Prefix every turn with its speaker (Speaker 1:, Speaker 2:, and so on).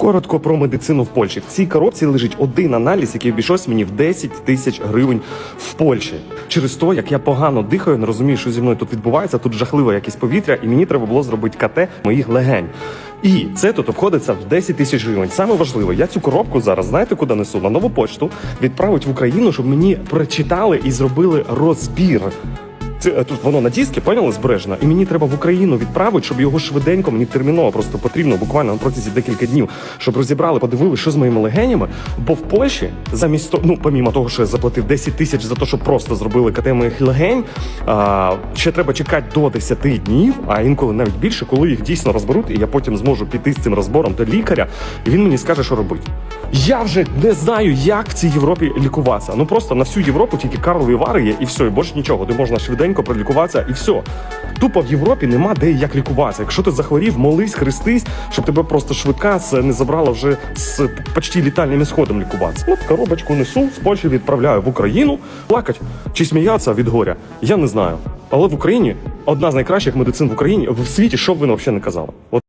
Speaker 1: Коротко про медицину в Польщі. В цій коробці лежить один аналіз, який обійшовся мені в 10 тисяч гривень в Польщі. Через то, як я погано дихаю, не розумію, що зі мною тут відбувається. Тут жахливе якесь повітря, і мені треба було зробити КТ моїх легень. І це тут обходиться в 10 тисяч гривень. Саме важливе, я цю коробку зараз знаєте, куди несу? На нову почту відправить в Україну, щоб мені прочитали і зробили розбір. Це е, тут воно на дискі, поняли, збережено, і мені треба в Україну відправити, щоб його швиденько, мені терміново просто потрібно, буквально на протязі декілька днів, щоб розібрали, подивилися, що з моїми легенями. Бо в Польщі, замість того, ну помімо того, що я заплатив 10 тисяч за те, що просто зробили КТ моїх легень, а, ще треба чекати до 10 днів, а інколи навіть більше, коли їх дійсно розберуть, і я потім зможу піти з цим розбором до лікаря, і він мені скаже, що робити. Я вже не знаю, як в цій Європі лікуватися. Ну просто на всю Європу тільки Карлові вари є, і все, і більше нічого. Де можна швиденько пролікуватися, і все. Тупо в Європі нема де як лікуватися. Якщо ти захворів, молись, хрестись, щоб тебе просто швидка не забрала вже з почти літальним ісходом лікуватися. От коробочку несу, з Польщі відправляю в Україну. Плакать чи сміятися від горя, я не знаю. Але в Україні одна з найкращих медицин в Україні в світі, що б ви взагалі не казали.